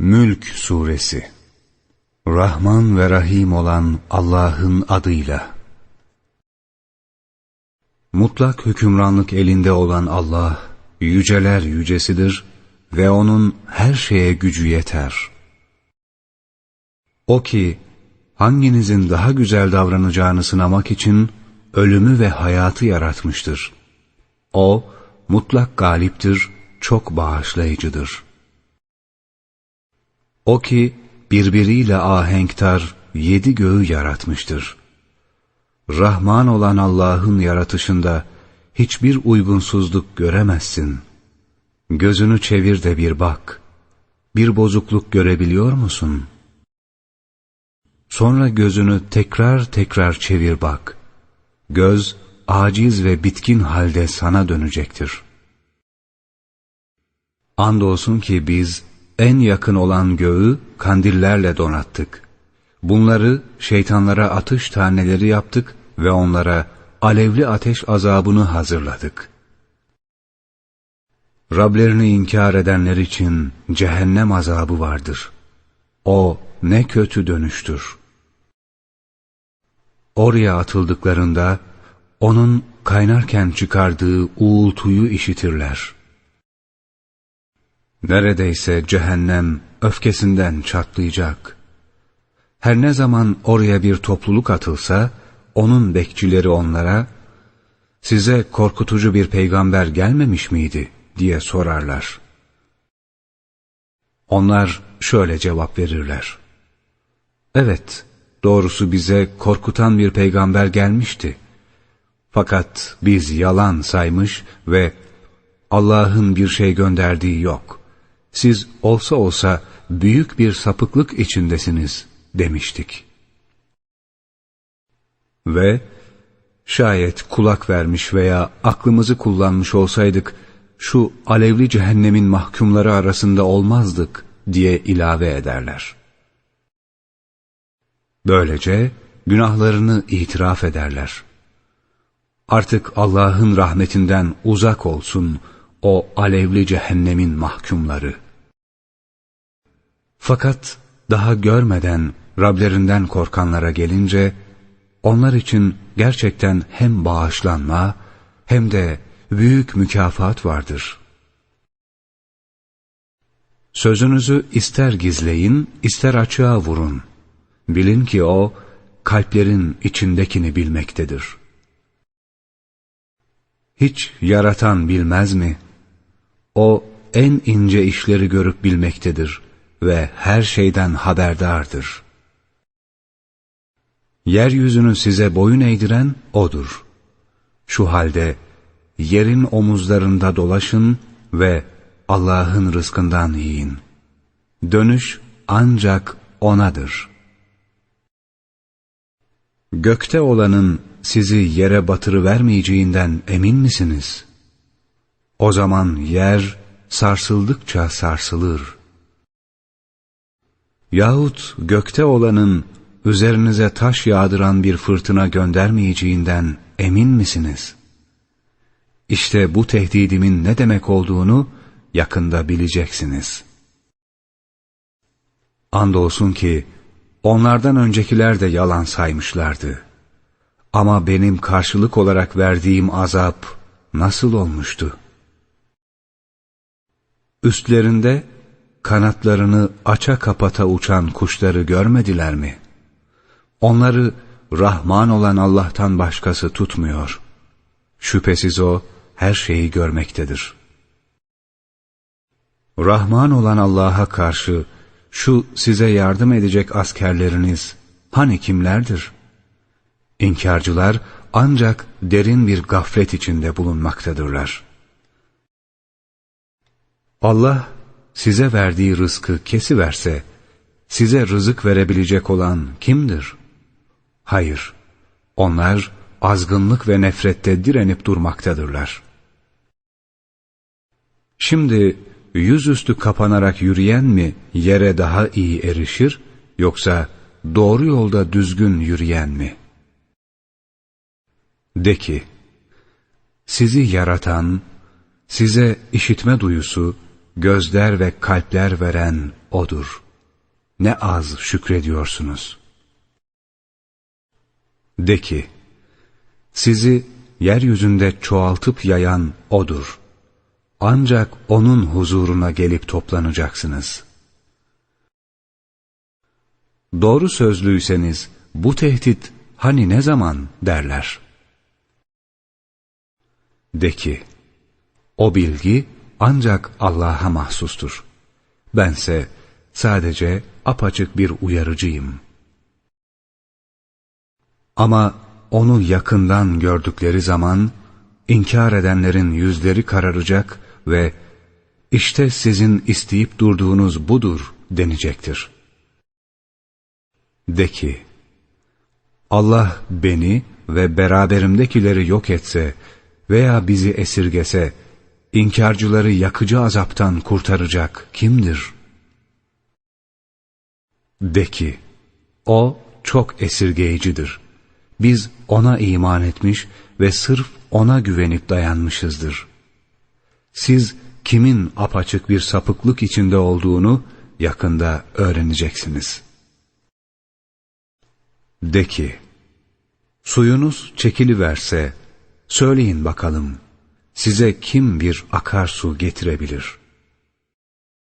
Mülk Suresi Rahman ve Rahim olan Allah'ın adıyla Mutlak hükümranlık elinde olan Allah, yüceler yücesidir ve O'nun her şeye gücü yeter. O ki, hanginizin daha güzel davranacağını sınamak için ölümü ve hayatı yaratmıştır. O, mutlak galiptir, çok bağışlayıcıdır.'' O ki birbiriyle ahenktar yedi göğü yaratmıştır. Rahman olan Allah'ın yaratışında hiçbir uygunsuzluk göremezsin. Gözünü çevir de bir bak. Bir bozukluk görebiliyor musun? Sonra gözünü tekrar tekrar çevir bak. Göz aciz ve bitkin halde sana dönecektir. Andolsun ki biz en yakın olan göğü kandillerle donattık. Bunları şeytanlara atış taneleri yaptık ve onlara alevli ateş azabını hazırladık. Rablerini inkar edenler için cehennem azabı vardır. O ne kötü dönüştür. Oraya atıldıklarında onun kaynarken çıkardığı uğultuyu işitirler. Neredeyse cehennem öfkesinden çatlayacak. Her ne zaman oraya bir topluluk atılsa, onun bekçileri onlara, size korkutucu bir peygamber gelmemiş miydi diye sorarlar. Onlar şöyle cevap verirler. Evet, doğrusu bize korkutan bir peygamber gelmişti. Fakat biz yalan saymış ve Allah'ın bir şey gönderdiği yok siz olsa olsa büyük bir sapıklık içindesiniz demiştik. Ve şayet kulak vermiş veya aklımızı kullanmış olsaydık şu alevli cehennemin mahkumları arasında olmazdık diye ilave ederler. Böylece günahlarını itiraf ederler. Artık Allah'ın rahmetinden uzak olsun o alevli cehennemin mahkumları. Fakat daha görmeden Rablerinden korkanlara gelince, onlar için gerçekten hem bağışlanma hem de büyük mükafat vardır. Sözünüzü ister gizleyin, ister açığa vurun. Bilin ki o, kalplerin içindekini bilmektedir. Hiç yaratan bilmez mi? O en ince işleri görüp bilmektedir ve her şeyden haberdardır. Yeryüzünü size boyun eğdiren O'dur. Şu halde yerin omuzlarında dolaşın ve Allah'ın rızkından yiyin. Dönüş ancak O'nadır. Gökte olanın sizi yere batırıvermeyeceğinden emin misiniz?'' O zaman yer sarsıldıkça sarsılır. Yahut gökte olanın üzerinize taş yağdıran bir fırtına göndermeyeceğinden emin misiniz? İşte bu tehdidimin ne demek olduğunu yakında bileceksiniz. Andolsun ki onlardan öncekiler de yalan saymışlardı. Ama benim karşılık olarak verdiğim azap nasıl olmuştu? Üstlerinde kanatlarını aça kapata uçan kuşları görmediler mi? Onları Rahman olan Allah'tan başkası tutmuyor. Şüphesiz O her şeyi görmektedir. Rahman olan Allah'a karşı şu size yardım edecek askerleriniz hani kimlerdir? İnkarcılar ancak derin bir gaflet içinde bulunmaktadırlar.'' Allah size verdiği rızkı kesiverse, size rızık verebilecek olan kimdir? Hayır, onlar azgınlık ve nefrette direnip durmaktadırlar. Şimdi yüzüstü kapanarak yürüyen mi yere daha iyi erişir, yoksa doğru yolda düzgün yürüyen mi? De ki, sizi yaratan, size işitme duyusu, gözler ve kalpler veren O'dur. Ne az şükrediyorsunuz. De ki, sizi yeryüzünde çoğaltıp yayan O'dur. Ancak O'nun huzuruna gelip toplanacaksınız. Doğru sözlüyseniz bu tehdit hani ne zaman derler. De ki, o bilgi ancak Allah'a mahsustur. Bense sadece apaçık bir uyarıcıyım. Ama onu yakından gördükleri zaman inkar edenlerin yüzleri kararacak ve işte sizin isteyip durduğunuz budur denecektir. De ki, Allah beni ve beraberimdekileri yok etse veya bizi esirgese, inkarcıları yakıcı azaptan kurtaracak kimdir? De ki, O çok esirgeyicidir. Biz O'na iman etmiş ve sırf O'na güvenip dayanmışızdır. Siz kimin apaçık bir sapıklık içinde olduğunu yakında öğreneceksiniz. De ki, suyunuz çekiliverse, söyleyin bakalım, size kim bir akarsu getirebilir?